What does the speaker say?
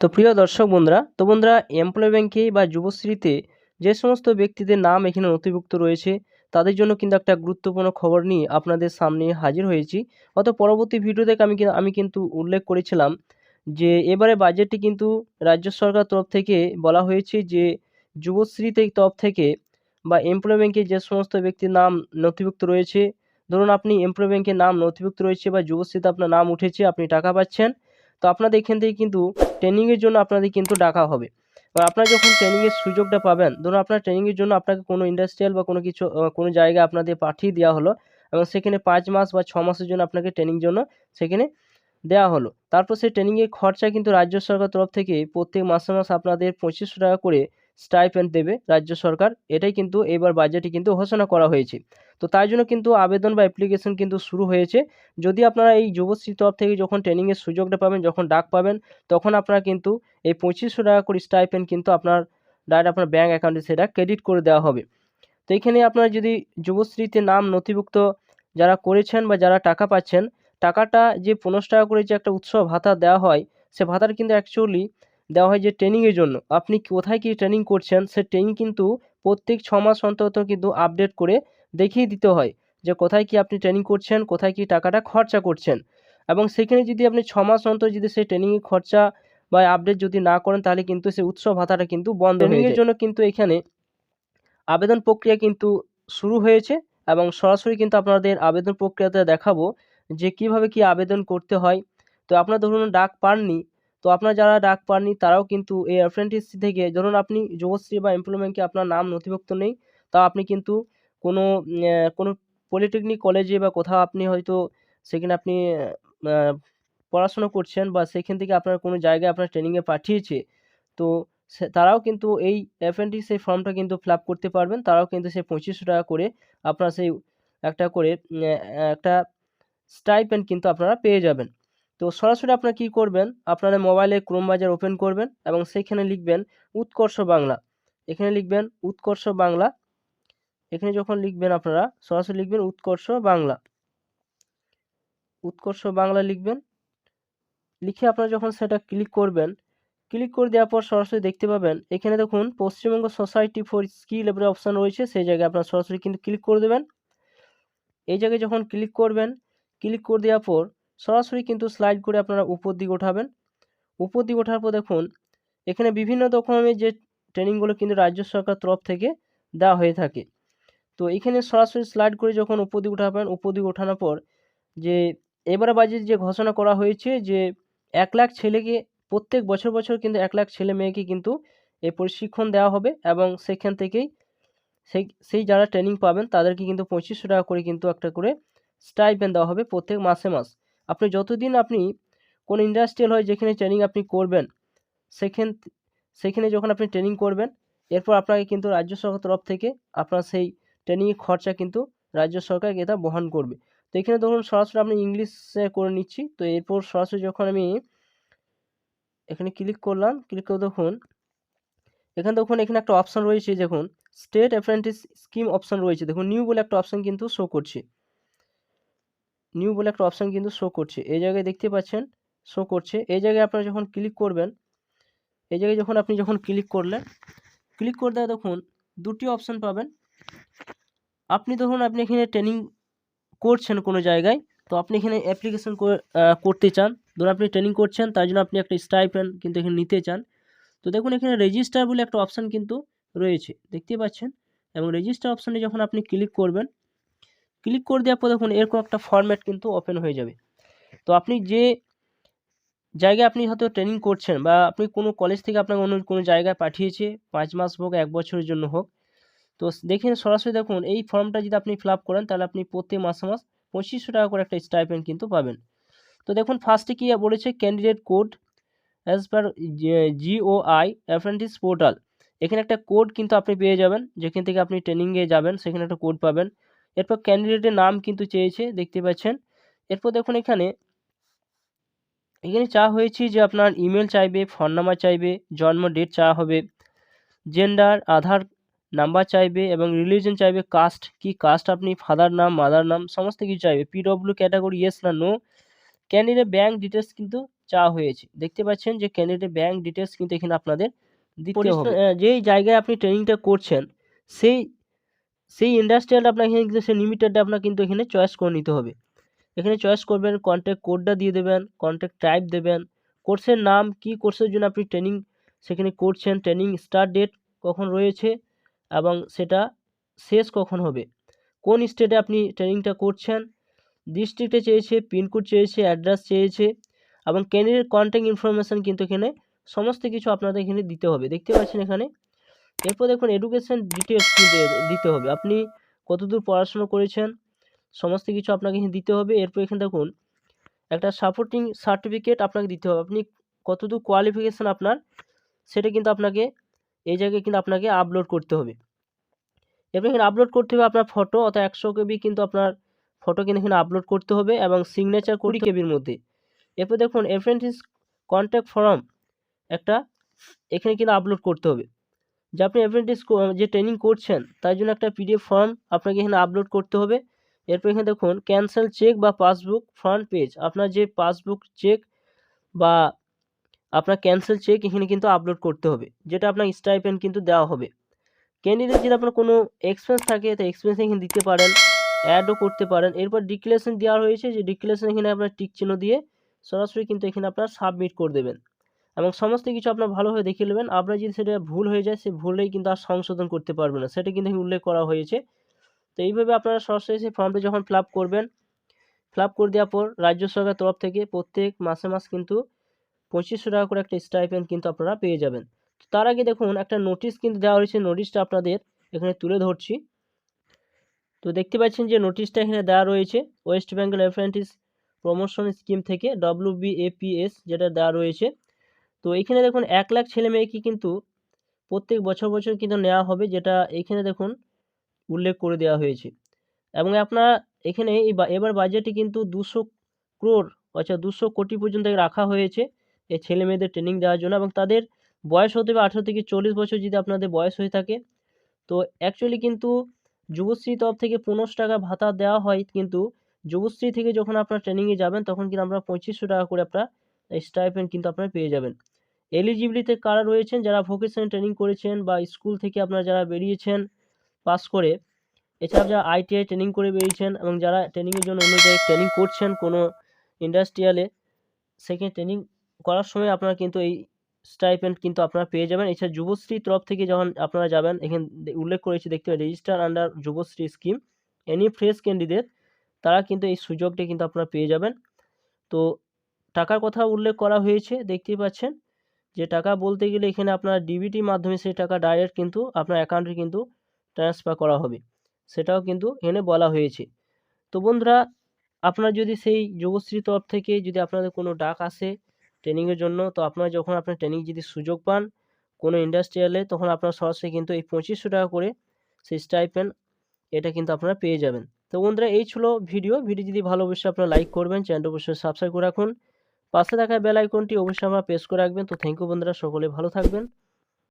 তো প্রিয় দর্শক বন্ধুরা, তো বন্ধুরা এমপ্লয় ব্যাংকে বা যুবশ্রীতে যে সমস্ত ব্যক্তিদের নাম এখানে নথিভুক্ত রয়েছে, তাদের জন্য কিন্তু একটা গুরুত্বপূর্ণ খবর নিয়ে আপনাদের সামনে হাজির হয়েছি। অত পরবর্তী ভিডিও ভিডিওতে আমি আমি কিন্তু উল্লেখ করেছিলাম যে, এবারে বাজেটটি কিন্তু রাজ্য সরকার তরফ থেকে বলা হয়েছে যে, যুবশ্রীতে তরফ থেকে বা এমপ্লয় ব্যাংকে যে সমস্ত ব্যক্তির নাম নথিভুক্ত রয়েছে, ধরুন আপনি এমপ্লয় ব্যাংকের নাম নথিভুক্ত রয়েছে বা যুবশ্রীতে আপনার নাম উঠেছে, আপনি টাকা পাচ্ছেন তো আপনাদের এখান থেকে কিন্তু ট্রেনিংয়ের জন্য আপনাদের কিন্তু ডাকা হবে। এবার আপনারা যখন ট্রেনিংয়ের সুযোগটা পাবেন, ধরুন আপনার ট্রেনিংয়ের জন্য আপনাকে কোনো ইন্ডাস্ট্রিয়াল বা কোনো কিছু কোনো জায়গায় আপনাদের পাঠিয়ে দেওয়া হলো এবং সেখানে পাঁচ মাস বা ছ মাসের জন্য আপনাকে ট্রেনিং জন্য সেখানে দেওয়া হলো। তারপর সেই ট্রেনিংয়ের খরচা কিন্তু রাজ্য সরকার তরফ থেকে প্রত্যেক মাসে মাসে আপনাদের পঁচিশশো টাকা করে স্টাইপেন্ড দেবে রাজ্য সরকার। এটাই কিন্তু এবার বাজেটে কিন্তু ঘোষণা করা হয়েছে। তো তাই জন্য কিন্তু আবেদন বা অ্যাপ্লিকেশন কিন্তু শুরু হয়েছে। যদি আপনারা এই যুবশ্রী তরফ থেকে যখন ট্রেনিংয়ের সুযোগটা পাবেন, যখন ডাক পাবেন, তখন আপনারা কিন্তু এই পঁচিশশো টাকা করে স্টাইপেন্ড কিন্তু আপনার ডাইরেক্ট আপনার ব্যাঙ্ক অ্যাকাউন্টে সেটা ক্রেডিট করে দেওয়া হবে। তো এখানে আপনারা যদি যুবশ্রীতে নাম নথিভুক্ত যারা করেছেন বা যারা টাকা পাচ্ছেন, টাকাটা যে পনেরোশো টাকা করে যে একটা উৎসব ভাতা দেওয়া হয়, সে ভাতাটা কিন্তু অ্যাকচুয়ালি দেওয়া হয় যে ট্রেনিংয়ের জন্য। আপনি কোথায় কী ট্রেনিং করছেন সে ট্রেনিং কিন্তু প্রত্যেক ছ মাস অন্তত কিন্তু আপডেট করে দেখিয়ে দিতে হয় যে কোথায় কি আপনি ট্রেনিং করছেন কোথায় কি টাকাটা খরচা করছেন। এবং সেখানে যদি আপনি ছ মাস অন্তর যদি সেই ট্রেনিংয়ের খরচা বা আপডেট যদি না করেন তাহলে কিন্তু সেই উৎসব ভাতাটা কিন্তু বন্ধ যায়। জন্য কিন্তু এখানে আবেদন প্রক্রিয়া কিন্তু শুরু হয়েছে এবং সরাসরি কিন্তু আপনাদের আবেদন প্রক্রিয়াতে দেখাবো যে কীভাবে কি আবেদন করতে হয়। তো আপনার ধরুন ডাক পাননি তো আপনার যারা ডাক পাননি, তারাও কিন্তু এই অ্যাপ্রেন্টিস থেকে ধরুন আপনি যুবশ্রী বা এমপ্লয়মেন্টকে আপনার নাম নথিভুক্ত নেই তা আপনি কিন্তু কোনো কোনো পলিটেকনিক কলেজে বা কোথাও আপনি হয়তো সেখানে আপনি পড়াশোনা করছেন বা সেখান থেকে আপনার কোনো জায়গায় আপনার ট্রেনিংয়ে পাঠিয়েছে, তো তারাও কিন্তু এই অ্যাপ্রেন্টিস এই ফর্মটা কিন্তু ফিল করতে পারবেন, তারাও কিন্তু সেই পঁচিশশো টাকা করে আপনার সেই একটা করে একটা স্টাইপেন্ড কিন্তু আপনারা পেয়ে যাবেন। তো সরাসরি আপনারা কী করবেন? আপনারা মোবাইলে ক্রোম বাজার ওপেন করবেন এবং সেখানে লিখবেন উৎকর্ষ বাংলা। এখানে লিখবেন উৎকর্ষ বাংলা। এখানে যখন লিখবেন আপনারা, সরাসরি লিখবেন উৎকর্ষ বাংলা। উৎকর্ষ বাংলা লিখবেন। লিখে আপনারা যখন সেটা ক্লিক করবেন ক্লিক করে দেওয়ার পর সরাসরি দেখতে পাবেন, এখানে দেখুন পশ্চিমবঙ্গ সোসাইটি ফর স্কিল এবার অপশান রয়েছে, সেই জায়গায় আপনারা সরাসরি কিন্তু ক্লিক করে দেবেন। এই জায়গায় যখন ক্লিক করবেন ক্লিক করে দেওয়ার পর সরাসরি কিন্তু স্লাইড করে আপনারা উপর দিকে ওঠাবেন। উপর দিকে ওঠার পর দেখুন, এখানে বিভিন্ন রকমের যে ট্রেনিংগুলো কিন্তু রাজ্য সরকার তরফ থেকে দেওয়া হয়ে থাকে। তো এখানে সরাসরি স্লাইড করে যখন উপর দিকে উঠাবেন উপর দিকে ওঠানোর পর যে এবারে বাজেট যে ঘোষণা করা হয়েছে যে এক লাখ ছেলেকে, প্রত্যেক বছর বছর কিন্তু এক লাখ ছেলে মেয়েকে কিন্তু এই প্রশিক্ষণ দেওয়া হবে এবং সেখান থেকেই সেই সেই যারা ট্রেনিং পাবেন তাদেরকে কিন্তু পঁচিশশো টাকা করে কিন্তু একটা করে স্টাইপেন্ড দেওয়া হবে প্রত্যেক মাসে মাস। আপনি যতদিন আপনি কোনো ইন্ডাস্ট্রিয়াল হয় যেখানে ট্রেনিং আপনি করবেন, সেখান, সেখানে যখন আপনি ট্রেনিং করবেন, এরপর আপনাকে কিন্তু রাজ্য সরকার তরফ থেকে আপনার সেই ট্রেনিংয়ের খরচা কিন্তু রাজ্য সরকার এটা বহন করবে। তো এখানে ধরুন সরাসরি আমি ইংলিশে করে নিচ্ছি, তো এরপর সরাসরি যখন আমি এখানে ক্লিক করলাম ক্লিক করে দেখুন, এখানে দেখুন এখানে একটা অপশান রয়েছে, দেখুন স্টেট অ্যাপ্রেন্টিস স্কিম অপশান রয়েছে, দেখুন নিউ বলে একটা অপশান কিন্তু শো করছে। নিউ বলে একটা অপশান কিন্তু শো করছে। এই জায়গায় দেখতে পাচ্ছেন শো করছে। এই জায়গায় আপনারা যখন ক্লিক করবেন, এই জায়গায় যখন আপনি যখন ক্লিক করলেন ক্লিক করে দেওয়া দেখুন, দুটি অপশান পাবেন। আপনি ধরুন আপনি এখানে ট্রেনিং করছেন কোনো জায়গায়, তো আপনি এখানে অ্যাপ্লিকেশন করতে চান। ধরুন আপনি ট্রেনিং করছেন, তার জন্য আপনি একটা স্টাইপেন্ড কিন্তু এখানে নিতে চান। তো দেখুন এখানে রেজিস্টার বলে একটা অপশান কিন্তু রয়েছে। দেখতে পাচ্ছেন? এবং রেজিস্টার অপশানে যখন আপনি ক্লিক করবেন ক্লিক করে দেওয়ার পর দেখুন এরকম একটা ফরম্যাট কিন্তু ওপেন হয়ে যাবে। তো আপনি যে জায়গায় আপনি হয়তো ট্রেনিং করছেন বা আপনি কোনো কলেজ থেকে আপনাকে অন্য কোনো জায়গায় পাঠিয়েছে, পাঁচ মাস হোক, এক বছরের জন্য হোক, তো দেখেন সরাসরি দেখুন এই ফর্মটা যদি আপনি ফিল করেন তাহলে আপনি প্রত্যেক মাসে মাস পঁচিশশো টাকা করে একটা স্টাইপেন্ড কিন্তু পাবেন। তো দেখুন ফার্স্টে কি বলেছে candidate code as per GOI apprentice portal এখানে একটা কোড কিন্তু আপনি পেয়ে যাবেন, যেখান থেকে আপনি ট্রেনিংয়ে যাবেন, সেখানে একটা কোড পাবেন। এরপর ক্যান্ডিডেটের নাম কিন্তু চেয়েছে দেখতে পাচ্ছেন। এরপর দেখুন এখানে এখানে চা হয়েছে যে আপনার ইমেল চাইবে ফোন নাম্বার চাইবে জন্ম ডেট চা হবে জেন্ডার আধার নাম্বার চাইবে এবং রিলিজন চাইবে কাস্ট কি কাস্ট আপনি ফাদার নাম মাদার নাম সমস্ত কিছু চাইবে পিডব্লিউ ক্যাটাগরি ইয়েস না নো ক্যান্ডিডেট ব্যাংক ডিটেলস কিন্তু চাওয়া হয়েছে। দেখতে পাচ্ছেন যে ক্যান্ডিডেট ব্যাংক ডিটেলস কিন্তু এখানে আপনাদের দিতে হবে। যেই জায়গায় আপনি ট্রেনিংটা করছেন সেই সেই ইন্ডাস্ট্রিয়ালটা আপনার এখানে কিন্তু সেই লিমিটেডটা আপনার কিন্তু এখানে চয়েস করে নিতে হবে। এখানে চয়েস করবেন কন্ট্যাক্ট কোডটা দিয়ে দেবেন কন্ট্যাক্ট টাইপ দেবেন কোর্সের নাম, কি কোর্সের জন্য আপনি ট্রেনিং সেখানে করছেন ট্রেনিং স্টার্ট ডেট কখন রয়েছে এবং সেটা শেষ কখন হবে। কোন স্টেটে আপনি ট্রেনিংটা করছেন ডিস্ট্রিক্টে চেয়েছে পিনকোড চেয়েছে অ্যাড্রেস চেয়েছে এবং ক্যান্ডিডেট কন্ট্যাক্ট ইনফরমেশান কিন্তু এখানে সমস্ত কিছু আপনাদের এখানে দিতে হবে। দেখতে পাচ্ছেন এখানে এরপর দেখুন এডুকেশন ডিটেলস দিতে হবে। আপনি কতদূর পড়াশোনা করেছেন, সমস্ত কিছু আপনাকে দিতে হবে। এরপর এখানে দেখুন, একটা সাপোর্টিং সার্টিফিকেট আপনাকে দিতে হবে। আপনি কতদূর কোয়ালিফিকেশান আপনার, সেটা কিন্তু আপনাকে, এই জায়গায় কিন্তু আপনাকে আপলোড করতে হবে। এরপর এখানে আপলোড করতে হবে আপনার ফটো অর্থাৎ একশো কেবি কিন্তু আপনার ফটো কিন্তু এখানে আপলোড করতে হবে এবং সিগনেচার কুড়ি কেবির মধ্যে। এরপর দেখুন অ্যাপ্রেন্টিস কন্ট্যাক্ট ফর্ম একটা, এখানে কিন্তু আপলোড করতে হবে। যে আপনি অ্যাপ্রেন্টিস যে ট্রেনিং করছেন, তার জন্য একটা পিডিএফ ফর্ম আপনাকে এখানে আপলোড করতে হবে। এরপর এখানে দেখুন ক্যান্সেল চেক বা পাসবুক ফ্রন্ট পেজ আপনার যে পাসবুক চেক বা আপনার ক্যান্সেল চেক এখানে কিন্তু আপলোড করতে হবে, যেটা আপনার স্টাইপেন্ড কিন্তু দেওয়া হবে। ক্যান্ডিডেট যদি আপনার কোনো এক্সপেন্স থাকে, তো এক্সপেন্স এখানে দিতে পারেন অ্যাডও করতে পারেন। এরপর ডিক্লারেশন দেওয়া হয়েছে, যে ডিক্লারেশন এখানে আপনার টিক চিহ্ন দিয়ে সরাসরি কিন্তু এখানে আপনার সাবমিট করে দেবেন। এবং সমস্ত কিছু আপনার ভালোভাবে দেখে নেবেন। আপনার যদি সেটা ভুল হয়ে যায়, সে ভুলেই কিন্তু আর সংশোধন করতে পারবেন না। সেটা কিন্তু উল্লেখ করা হয়েছে। তো এইভাবে আপনারা সরাসরি সেই ফর্মটা যখন ফিল করবেন ফিল করে দেওয়ার পর রাজ্য সরকার তরফ থেকে প্রত্যেক মাসে মাস কিন্তু পঁচিশশো টাকা করে একটা স্টাইপেন্ড কিন্তু আপনারা পেয়ে যাবেন। তার আগে দেখুন, একটা নোটিশ কিন্তু দেওয়া হয়েছে নোটিশটা আপনাদের এখানে তুলে ধরছি। তো দেখতে পাচ্ছেন যে নোটিশটা এখানে দেওয়া রয়েছে। West Bengal apprentice promotion scheme থেকে ডব্লিউবিএপিএস যেটা দেওয়া রয়েছে। তো এখানে দেখুন এক লাখ ছেলে মেয়েকে কিন্তু প্রত্যেক বছর বছর কিন্তু নেওয়া হবে, যেটা এখানে দেখুন উল্লেখ করে দেওয়া হয়েছে। এবং আপনার এখানে এবার বাজেটে কিন্তু দুশো ক্রোর অর্থাৎ দুশো কোটি পর্যন্ত রাখা হয়েছে এই ছেলে মেয়েদের ট্রেনিং দেওয়ার জন্য এবং তাদের বয়স হতে হবে আঠেরো থেকে চল্লিশ বছর যদি আপনাদের বয়স হয়ে থাকে। তো অ্যাকচুয়ালি কিন্তু যুবশ্রী তরফ থেকে পনেরোশো টাকা ভাতা দেওয়া হয়, কিন্তু যুবশ্রী থেকে যখন আপনার ট্রেনিংয়ে যাবেন, তখন কিন্তু আমরা পঁচিশশো টাকা করে আপনার স্টাইপেন্ড কিন্তু আপনারা পেয়ে যাবেন। এলিজিবিলিতে কারা রয়েছেন? যারা ভোকেশনাল ট্রেনিং করেছেন বা স্কুল থেকে আপনারা যারা বেরিয়েছেন পাস করে এছাড়া যারা আইটিআই ট্রেনিং করে বেরিয়েছেন এবং যারা ট্রেনিংয়ের জন্য অন্য জায়গায় ট্রেনিং করছেন কোনো ইন্ডাস্ট্রিয়ালে সেখানে ট্রেনিং করার সময় আপনারা কিন্তু এই স্টাইপেন্ড কিন্তু আপনারা পেয়ে যাবেন। এছাড়া যুবশ্রী তরফ থেকে যখন আপনারা যাবেন, এখানে উল্লেখ করেছি, দেখতে পাবেন register under Yuvashree scheme any fresh candidate তারা কিন্তু এই সুযোগটা কিন্তু আপনারা পেয়ে যাবেন। তো টাকার কথা উল্লেখ করা হয়েছে, দেখতেই পাচ্ছেন। যে টাকা বলতে গেলে এখানে আপনার ডিবিটির মাধ্যমে সেই টাকা ডাইরেক্ট কিন্তু আপনার অ্যাকাউন্টে কিন্তু ট্রান্সফার করা হবে। সেটাও কিন্তু এখানে বলা হয়েছে। তো বন্ধুরা, আপনার যদি সেই যুবশ্রী তরফ থেকে যদি আপনাদের কোনো ডাক আসে ট্রেনিংয়ের জন্য, তো আপনারা যখন আপনার ট্রেনিং যদি সুযোগ পান কোনো ইন্ডাস্ট্রিয়ালে তখন আপনার সরাসরি কিন্তু এই পঁচিশশো টাকা করে সেই স্টাইপেন্ড এটা কিন্তু আপনারা পেয়ে যাবেন। তো বন্ধুরা, এই ছিল ভিডিও। ভিডিও যদি ভালো অবশ্যই আপনারা লাইক করবেন চ্যানেলটা অবশ্যই সাবস্ক্রাইব করে রাখুন। পাশে থাকা বেল আইকনটি অবশ্যই আমরা প্রেস করে রাখবেন। তো থ্যাংক ইউ বন্ধুরা, সকলে ভালো থাকবেন।